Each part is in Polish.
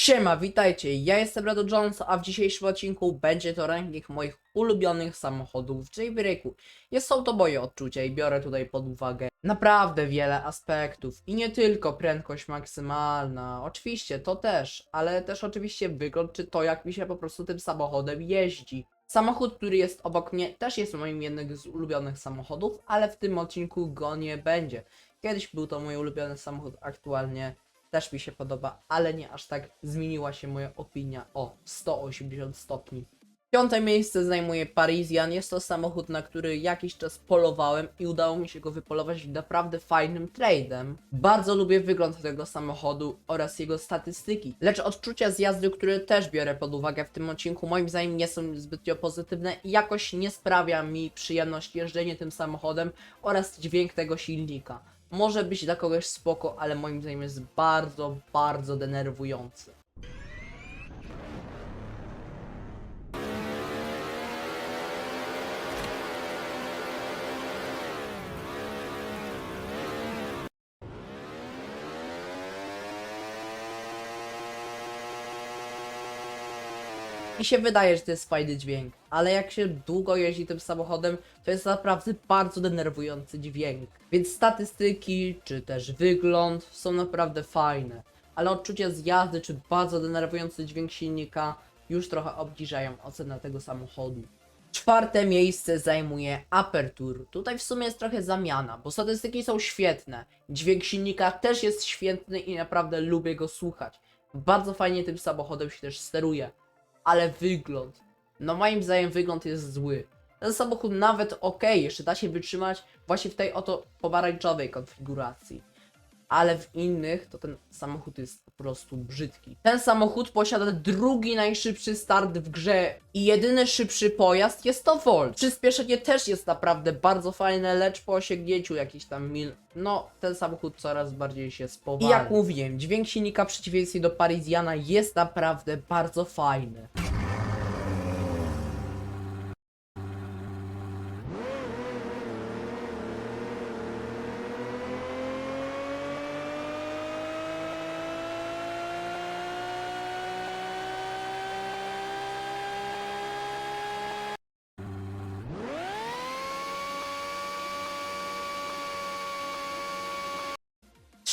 Siema, witajcie, ja jestem Rado Jones, a w dzisiejszym odcinku będzie to ranking moich ulubionych samochodów w Jailbreaku. Jest są to moje odczucia i biorę tutaj pod uwagę naprawdę wiele aspektów. I nie tylko prędkość maksymalna, oczywiście to też, ale też oczywiście wygląd, czy to jak mi się po prostu tym samochodem jeździ. Samochód, który jest obok mnie, też jest moim jednym z ulubionych samochodów, ale w tym odcinku go nie będzie. Kiedyś był to mój ulubiony samochód, aktualnie też mi się podoba, ale nie aż tak zmieniła się moja opinia o 180 stopni. Piąte miejsce zajmuje Parisian. Jest to samochód, na który jakiś czas polowałem i udało mi się go wypolować naprawdę fajnym tradem. Bardzo lubię wygląd tego samochodu oraz jego statystyki. Lecz odczucia z jazdy, które też biorę pod uwagę w tym odcinku, moim zdaniem nie są zbytnio pozytywne i jakoś nie sprawia mi przyjemność jeżdżenie tym samochodem oraz dźwięk tego silnika może być dla kogoś spoko, ale moim zdaniem jest bardzo, bardzo denerwujący. Mi się wydaje, że to jest fajny dźwięk, ale jak się długo jeździ tym samochodem, to jest naprawdę bardzo denerwujący dźwięk. Więc statystyki, czy też wygląd są naprawdę fajne, ale odczucia z jazdy, czy bardzo denerwujący dźwięk silnika już trochę obniżają ocenę tego samochodu. Czwarte miejsce zajmuje Aperture. Tutaj w sumie jest trochę zamiana, bo statystyki są świetne. Dźwięk silnika też jest świetny i naprawdę lubię go słuchać. Bardzo fajnie tym samochodem się też steruje ale wygląd. No moim zdaniem wygląd jest zły. Ten samochód nawet ok, jeszcze da się wytrzymać właśnie w tej oto pomarańczowej konfiguracji. Ale w innych to ten samochód jest po prostu brzydki. Ten samochód posiada drugi najszybszy start w grze i jedyny szybszy pojazd jest to Volt. Przyspieszenie też jest naprawdę bardzo fajne, lecz po osiągnięciu jakichś tam mil, no ten samochód coraz bardziej się spowalnia. I jak mówiłem, dźwięk silnika w przeciwieństwie do Parisiana jest naprawdę bardzo fajny.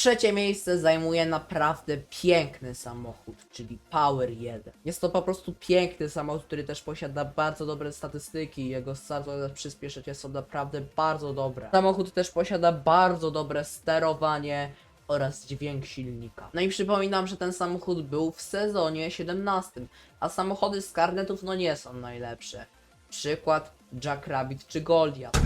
Trzecie miejsce zajmuje naprawdę piękny samochód, czyli Power 1. Jest to po prostu piękny samochód, który też posiada bardzo dobre statystyki. Jego start oraz przyspieszenie są naprawdę bardzo dobre. Samochód też posiada bardzo dobre sterowanie oraz dźwięk silnika. No i przypominam, że ten samochód był w sezonie 17, a samochody z karnetów no nie są najlepsze. Przykład Jack Rabbit czy Goliath.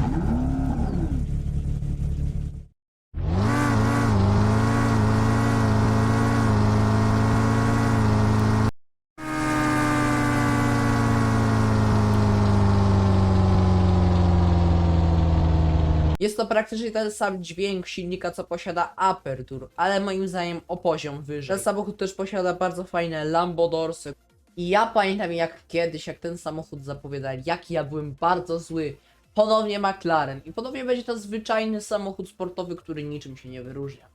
Jest to praktycznie ten sam dźwięk silnika, co posiada Aperture, ale moim zdaniem o poziom wyżej. Ten samochód też posiada bardzo fajne Lambodorsy. I ja pamiętam jak kiedyś, jak ten samochód zapowiadali, jaki ja byłem bardzo zły. Ponownie McLaren i ponownie będzie to zwyczajny samochód sportowy, który niczym się nie wyróżnia.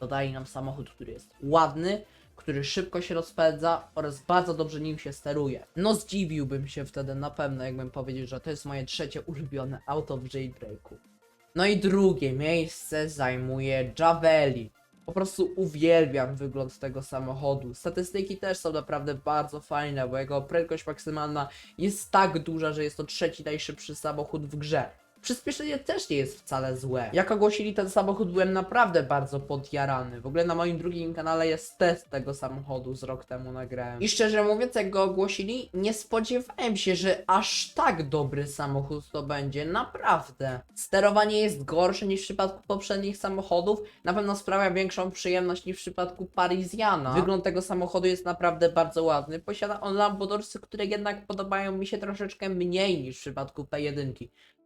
Dodali nam samochód, który jest ładny, który szybko się rozpędza oraz bardzo dobrze nim się steruje. No zdziwiłbym się wtedy na pewno, jakbym powiedział, że to jest moje trzecie ulubione auto w jailbreaku. No i drugie miejsce zajmuje Javeli. Po prostu uwielbiam wygląd tego samochodu. Statystyki też są naprawdę bardzo fajne, bo jego prędkość maksymalna jest tak duża, że jest to trzeci najszybszy samochód w grze. Przyspieszenie też nie jest wcale złe. Jak ogłosili ten samochód, byłem naprawdę bardzo podjarany. W ogóle na moim drugim kanale jest test tego samochodu z rok temu nagrałem. I szczerze mówiąc, jak go ogłosili, nie spodziewałem się, że aż tak dobry samochód to będzie. Naprawdę. Sterowanie jest gorsze niż w przypadku poprzednich samochodów. Na pewno sprawia większą przyjemność niż w przypadku Parisiana. Wygląd tego samochodu jest naprawdę bardzo ładny. Posiada on Lambodorsy, które jednak podobają mi się troszeczkę mniej niż w przypadku P1.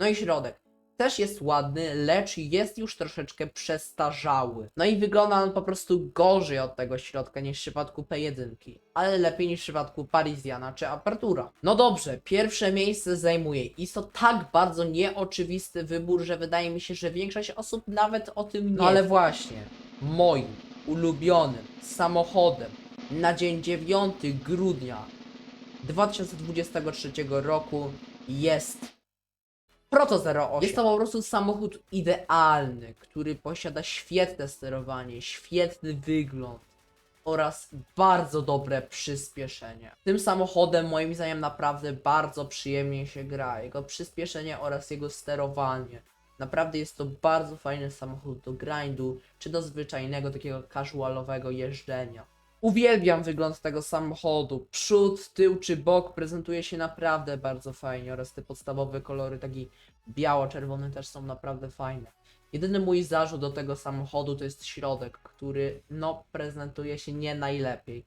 No i środek. Też jest ładny, lecz jest już troszeczkę przestarzały. No i wygląda on po prostu gorzej od tego środka niż w przypadku P1, ale lepiej niż w przypadku Parisiana czy Apertura. No dobrze, pierwsze miejsce zajmuje. Jest to tak bardzo nieoczywisty wybór, że wydaje mi się, że większość osób nawet o tym nie. No ale właśnie, moim ulubionym samochodem na dzień 9 grudnia 2023 roku jest Proto 08. Jest to po prostu samochód idealny, który posiada świetne sterowanie, świetny wygląd oraz bardzo dobre przyspieszenie. Tym samochodem moim zdaniem naprawdę bardzo przyjemnie się gra. Jego przyspieszenie oraz jego sterowanie. Naprawdę jest to bardzo fajny samochód do grindu, czy do zwyczajnego takiego casualowego jeżdżenia. Uwielbiam wygląd tego samochodu. Przód, tył czy bok prezentuje się naprawdę bardzo fajnie oraz te podstawowe kolory, taki biało-czerwony też są naprawdę fajne. Jedyny mój zarzut do tego samochodu to jest środek, który no prezentuje się nie najlepiej.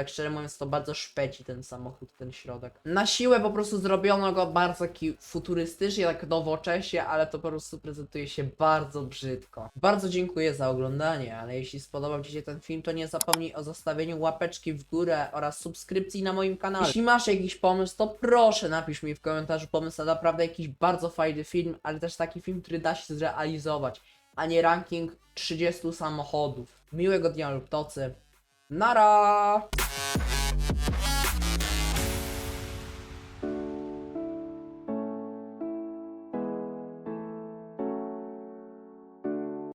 Tak szczerze mówiąc to bardzo szpeci ten samochód, ten środek. Na siłę po prostu zrobiono go bardzo futurystycznie, tak nowocześnie, ale to po prostu prezentuje się bardzo brzydko. Bardzo dziękuję za oglądanie, ale jeśli spodobał Ci się ten film, to nie zapomnij o zostawieniu łapeczki w górę oraz subskrypcji na moim kanale. Jeśli masz jakiś pomysł, to proszę napisz mi w komentarzu pomysł na naprawdę jakiś bardzo fajny film, ale też taki film, który da się zrealizować, a nie ranking 30 samochodów. Miłego dnia lub nocy. Nara! Bye.